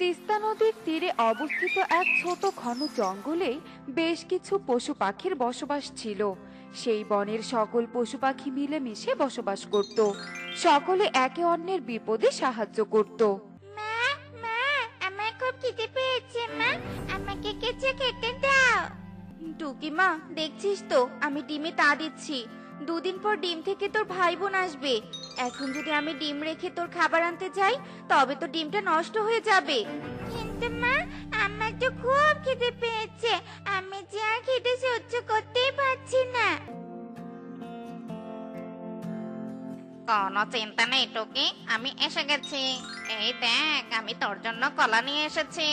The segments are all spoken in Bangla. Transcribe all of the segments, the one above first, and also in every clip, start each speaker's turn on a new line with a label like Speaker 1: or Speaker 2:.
Speaker 1: তিস্তা নদীর তীরে অবস্থিত এক ছোট ঘন জঙ্গলে বেশ কিছু পশু পাখির বসবাস ছিল। সেই বনের সকল পশু পাখি মিলেমিশে বসবাস করত। সকলে একে অন্যের বিপদে সাহায্য করত।
Speaker 2: মা মা আমার খুব খিদে পেয়েছে মা। আমাকে কিছু খেতে দাও।
Speaker 3: টুকি মা দেখছিস তো আমি ডিমে তা দিচ্ছি। দুদিন পর ডিম থেকে তোর ভাই বোন আসবে। এখন যদি আমি ডিম রেখে তোর খাবার আনতে যাই তবে তো ডিমটা নষ্ট হয়ে যাবে।
Speaker 2: কিন্তু মা আমার তো খুব খিদে পেয়েছে। আমি যে আর খিদে সহ্য করতেই পারছি না।
Speaker 4: কোনো চিন্তা নেই টুকি। আমি এসে গেছি। এই দেখ আমি তোর জন্য কলা নিয়ে এসেছি।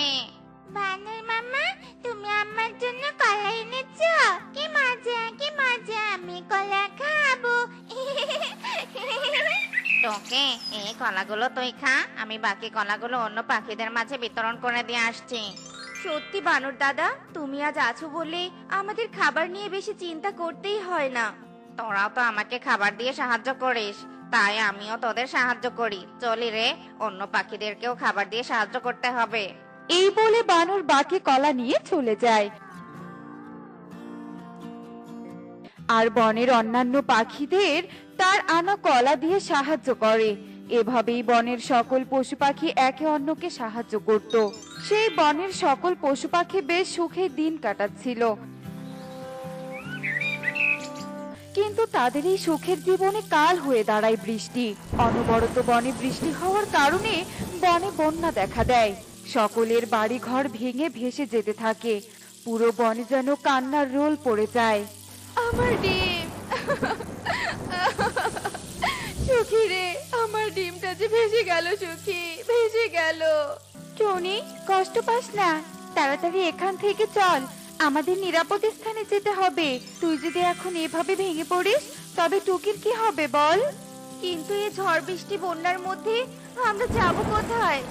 Speaker 2: বানর মামা তুমি আমার জন্য কলা এনেছো? কি মজা কি মজা। আমি কলা খাব।
Speaker 4: টুকি এই কলাগুলো তুই খা। আমি বাকি কলাগুলো অন্য পাখিদের মাঝে বিতরণ করে দিয়ে আসছি।
Speaker 3: সত্যি বানর দাদা তুমি আজ আছো বলে আমাদের খাবার নিয়ে বেশি চিন্তা করতেই হয় না।
Speaker 4: তোরাও তো আমাকে খাবার দিয়ে সাহায্য করিস। তাই আমিও তোদের সাহায্য করি। চলি রে অন্য পাখিদেরকেও খাবার দিয়ে সাহায্য করতে হবে।
Speaker 1: এই বলে বানর বাকি কলা নিয়ে চলে যায়। আর বনের অন্যান্য পাখিদের তার আনা কলা দিয়ে সাহায্য করে। এভাবেই বনের সকল পশু পাখি একে অন্যকে সাহায্য করত। সেই বনের সকল পশু পাখি বেশ সুখে দিন কাটাচ্ছিল। কিন্তু তাদের এই সুখের জীবনে কাল হয়ে দাঁড়ায় বৃষ্টি। অনবরত বনে বৃষ্টি হওয়ার কারণে বনে বন্যা দেখা দেয়। সকলের বাড়ি ঘর ভেঙে ভেসে যেতে থাকে। পুরো বনে যেন কান্নার রোল পড়ে যায়।
Speaker 3: আমার ডিম। সুখী রে আমার ডিমটা যে ভেসে গেল সুখী ভেসে গেল।
Speaker 1: টনি কষ্ট পাস না তাড়াতাড়ি এখান থেকে চল আমাদের নিরাপদ স্থানে যেতে হবে। তুই যদি এখন এভাবে ভেঙে পড়িস তবে টুকির কি হবে বল?
Speaker 3: কিন্তু এই ঝড় বৃষ্টি বন্যার মধ্যে আমরা যাব কোথায়?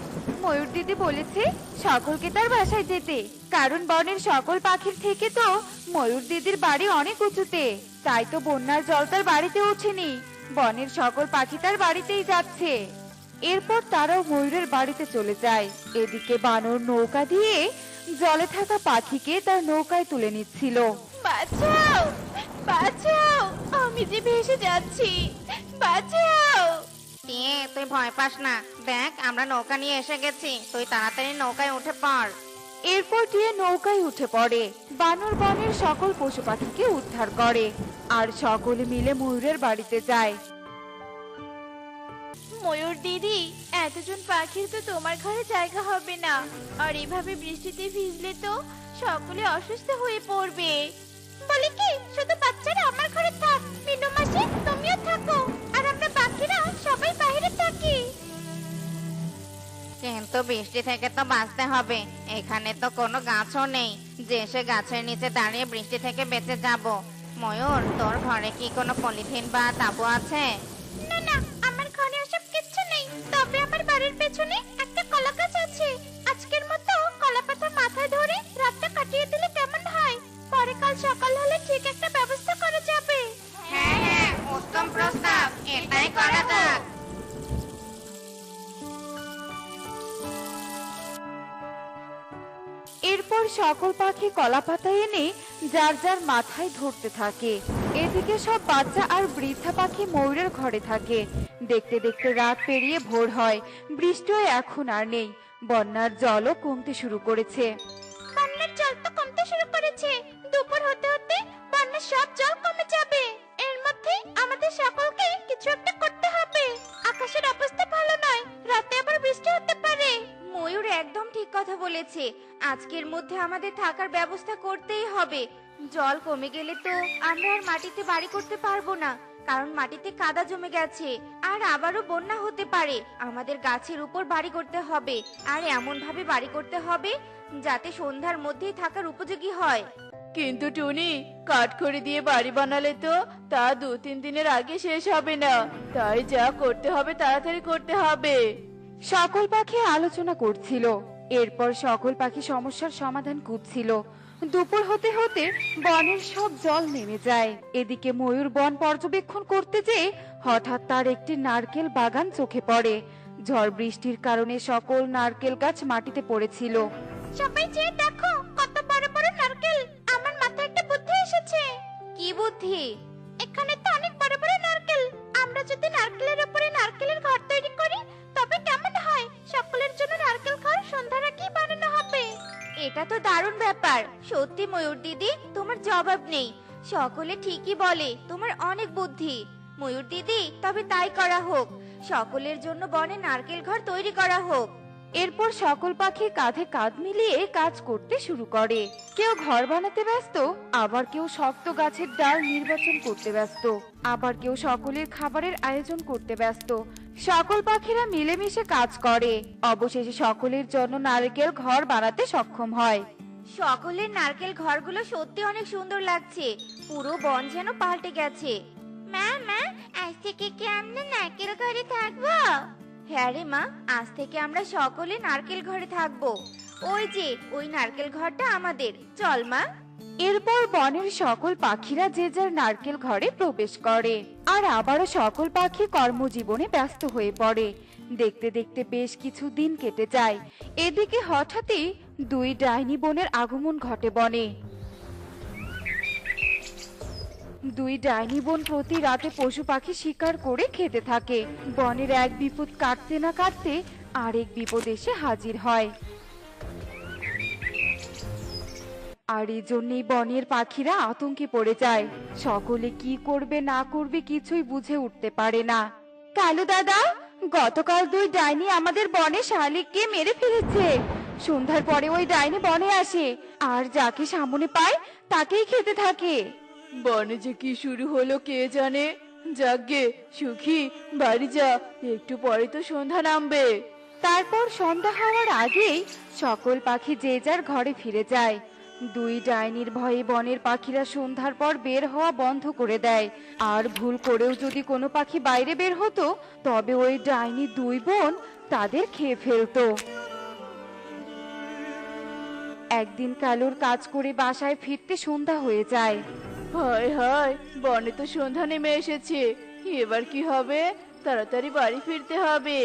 Speaker 1: ময়ূর দিদি বলেছে সকলকে তার বাসায় যেতে। কারণ বনের সকল পাখির থেকে তো ময়ূর দিদির বাড়ি অনেক উঁচুতে। তাই তো বন্যার জল তার বাড়িতে ওঠেনি। বনের সকল পাখি তার বাড়িতেই যাচ্ছে। এরপর তারাও ময়ূরের বাড়িতে চলে যায়। এদিকে বানর নৌকা দিয়ে জলে থাকা পাখিকে তার নৌকায় তুলে নিচ্ছিল।
Speaker 3: বাঁচাও! বাঁচাও! আমি যে ভেসে যাচ্ছি। বাঁচাও!
Speaker 4: তুই ভয় পাস না। দেখ আমরা নৌকা নিয়ে এসে গেছি। তুই তাড়াতাড়ি নৌকায় উঠে পড়।
Speaker 1: এরপর দিয়ে নৌকায় উঠে পড়ে। বানর বনের সকল পশু পাখিকে উদ্ধার করে আর সকলে মিলে ময়ূরের বাড়িতে যায়।
Speaker 3: ময়ূর দিদি এতজন পাখির তো তোমার ঘরে জায়গা হবে না। আর এভাবে বৃষ্টিতে ভিজলে তো সকলে অসুস্থ হয়ে পড়বে।
Speaker 2: বলে কি শুধু বাচ্চারা আমার ঘরে থাক। মিনু মাসি তুমিও থাকো। আর আমরা বাকিরা সবাই বাইরে থাকি।
Speaker 4: কিন্তু বৃষ্টি থেকে তো বাঁচতে হবে। এখানে তো কোনো গাছও নেই। যে সে গাছের নিচে দাঁড়িয়ে বৃষ্টি থেকে বেঁচে যাব। ময়ূর, তোর ঘরে কি কোনো পলিথিন বা তাবু আছে?
Speaker 1: এরপর সকল পাখি কলা পাতা এনে যার যার মাথায় ধরতে থাকে। এদিকে সব বাচ্চা আর বৃদ্ধা পাখি ময়ূরের ঘরে থাকে। দেখতে দেখতে রাত পেরিয়ে ভোর হয়, বৃষ্টিও এখন আর নেই। বন্যার জলও কমতে শুরু করেছে।
Speaker 2: বন্যার জল তো কমতে শুরু করেছে। দুপুর হতে হতে বন্যার সব জল
Speaker 3: আজকের মধ্যে আমাদের থাকার ব্যবস্থা করতেই হবে। জল কমে গেলে তো আমরা আর মাটিতে বাড়ি করতে পারব না কারণ মাটিতে কাদা জমে গেছে। আর আবারও বন্যা হতে পারে আমাদের গাছের উপর বাড়ি করতে হবে। আর এমন ভাবে বাড়ি করতে হবে যাতে সন্ধ্যার মধ্যেই থাকার উপযোগী হয়।
Speaker 5: কিন্তু টুনি কাঠ কাঠখড়ি দিয়ে বাড়ি বানালে তো তা দু তিন দিনের আগে শেষ হবে না। তাই যা করতে হবে তাড়াতাড়ি করতে হবে।
Speaker 1: সকল পাখি আলোচনা করছিল। এরপর সকল পাখি সমস্যার সমাধান খুঁজছিল। দুপুর হতে হতে বনের সব জল নেমে যায়। এদিকে ময়ূর বন পর্যবেক্ষণ করতে যেয়ে হঠাৎ তার একটি নারকেল বাগান চোখে পড়ে। ঝড় বৃষ্টির কারণে সকল নারকেল গাছ মাটিতে পড়েছিল।
Speaker 2: সবাই চেয়ে দেখো, কত
Speaker 3: সত্যি ময়ূর দিদি, তোমার জবাব নেই। সকলে ঠিকই বলে, তোমার অনেক বুদ্ধি। ময়ূর দিদি, তবে তাই করা হোক। সকলের জন্য বনে নারকেল ঘর তৈরি করা হোক।
Speaker 1: এরপর সকল পাখি কাঁধে কাঁধ মিলিয়ে কাজ করতে শুরু করে। কেউ ঘর বানাতে ব্যস্ত, আবার কেউ শক্ত গাছের ডাল নির্বাচন করতে ব্যস্ত। আবার কেউ সকলের খাবারের আয়োজন করতে ব্যস্ত। সকল পাখিরা মিলেমিশে কাজ করে। অবশেষে সকলের জন্য নারকেল ঘর বানাতে সক্ষম হয়।
Speaker 3: সকলের নারকেল ঘরগুলো সত্যি অনেক সুন্দর লাগছে। পুরো বন যেন পাল্টে গেছে।
Speaker 2: মা মা, আজ থেকে কি আমরা নারকেল ঘরে থাকব?
Speaker 3: হ্যাঁ রে মা, আজ থেকে আমরা সকলে নারকেল ঘরে থাকব। ওই যে, ওই নারকেল ঘরটা আমাদের। চল মা।
Speaker 1: এরপর বনের সকল পাখিরা যে যার নারকেল ঘরে প্রবেশ করে। আর আবারও সকল পাখি কর্মজীবনে ব্যস্ত হয়ে পড়ে। দেখতে দেখতে বেশ কিছু দিন কেটে যায়। এদিকে হঠাৎই দুই ডাইনি বোনের আগমন ঘটে বনে। দুই ডাইনি বোন প্রতি রাতে পশু পাখি শিকার করে খেতে থাকে। বনের এক বিপদ কাটতে না কাটতে আরেক বিপদ এসে হাজির হয়। আর এই জন্যই বনের পাখিরা আতঙ্কে পড়ে যায়। সকলে কি করবে না করবে কিছুই বুঝে উঠতে পারে না। কালু দাদা, গতকাল দুই ডাইনি আমাদের বনে শালিককে মেরে ফেলেছে। সন্ধ্যার পরে ওই ডাইনি বনে আসে। আর যাকে সামনে পায় তাকেই খেতে থাকে।
Speaker 5: বনে যে কি শুরু হলো কে জানে? যাগ্গে সুখী বাড়ি যা একটু পরে তো সন্ধ্যা নামবে।
Speaker 1: তারপর সন্ধ্যা হওয়ার আগেই সকল পাখি যে যার ঘরে ফিরে যায়। দুই ডাইনির ভয়ে বনের পাখিরা সন্ধ্যার পর বের হওয়া বন্ধ করে দেয়। আর ভুল করেও যদি কোনো পাখি বাইরে বের হতো তবে ওই ডাইনি দুই বোন তাদের খেয়ে ফেলতো। একদিন কালুর কাজ করে বাসায় ফিরতে সন্ধ্যা হয়ে যায়।
Speaker 5: হায় হায় বনে তো সন্ধ্যা নেমে এসেছে। এবার কি হবে? তাড়াতাড়ি বাড়ি ফিরতে হবে।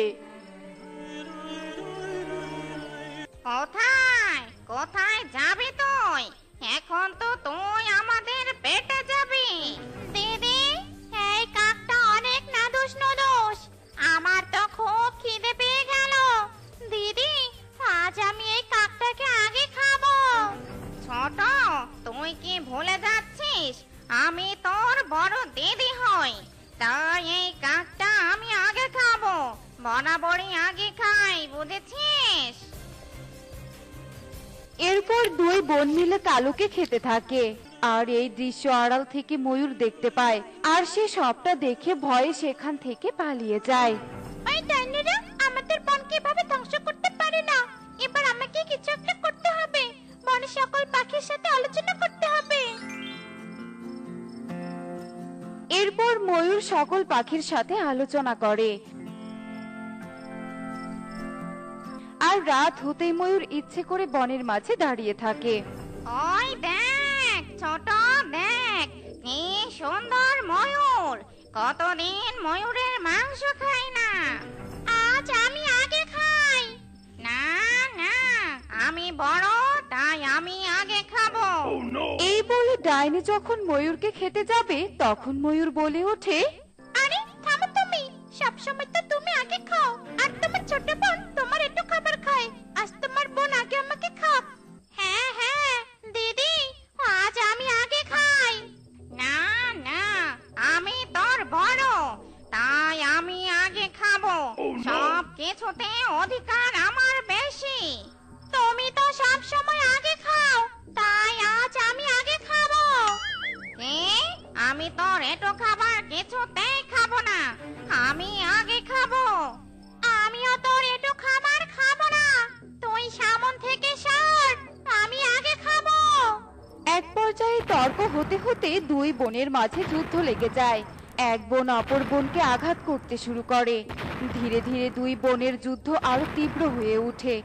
Speaker 4: কোথায়? কোথায় যাবে তুই? এখন তো তুই আমাদের বরাবরই আগে খাই বুঝেছিস?
Speaker 1: এরপর দুই বোন মিলে কালুকে খেতে থাকে। আর এই দৃশ্য আড়াল থেকে ময়ূর দেখতে পায়। আর সে সবটা দেখে ভয়ে সেখান থেকে পালিয়ে যায়।
Speaker 2: ওই ডাইনিরা আমাদের বনকে এভাবে ধ্বংস করতে পারে না? এবার আমাকে কিছু একটা করতে হবে। বনের সকল পাখির সাথে আলোচনা করতে হবে।
Speaker 1: এরপর ময়ূর সকল পাখির সাথে আলোচনা করে। আর রাত হতেই ময়ূর ইচ্ছে করে বনের মাঝে দাঁড়িয়ে থাকে।
Speaker 4: ওই দেখ ছোট দেখ কি সুন্দর ময়ূর। কতদিন ময়ূরের মাংস খাই না।
Speaker 2: আজ আমি আগে খাই।
Speaker 4: না না আমি বড় তাই আমি আগে খাব।
Speaker 1: এই বলে ডাইনি যখন ময়ূরকে খেতে যাবে তখন ময়ূর বলে ওঠে
Speaker 2: সবসময় তো তুমি আগে খাও। আর তোমার ছোট বোন তোমার একটু খাবার খায়। আজ তোমার বোন আগে আমাকে খাও হ্যাঁ হ্যাঁ দিদি আজ আমি আগে খাই।
Speaker 4: না না আমি তোর বড় তাই আমি আগে খাব। সব কিছুতে অধিকার আমার বেশি।
Speaker 2: তুমি তো সব সময় আগে খাও তাই আজ আমি আগে খাব।
Speaker 4: কি? আমি তোর এটো খাবার কিছুতেই
Speaker 1: হতে হতে দুই বোনের মাঝে যুদ্ধ লেগে যায়। এক বোন অপর বোনকে আঘাত করতে শুরু করে। ধীরে ধীরে দুই বোনের যুদ্ধ আরও তীব্র হয়ে ওঠে।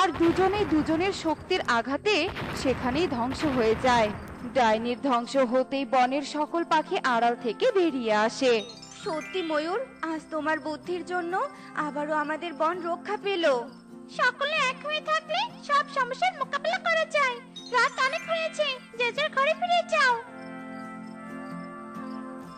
Speaker 1: আর দুজনে দুজনের শক্তির আঘাতে সেখানেই ধ্বংস হয়ে যায়। ডাইনির ধ্বংস হতেই বনের সকল পাখি আড়াল থেকে বেরিয়ে আসে।
Speaker 3: সত্যি ময়ূর, আজ তোমার বুদ্ধির জন্য আবারও আমাদের বন রক্ষা পেল।
Speaker 2: সকলে এক হয়ে থাকলে সব সমস্যার মোকাবিলা করা যায়। রাত অনেক হয়েছে যে যার ঘরে ফিরে যাও।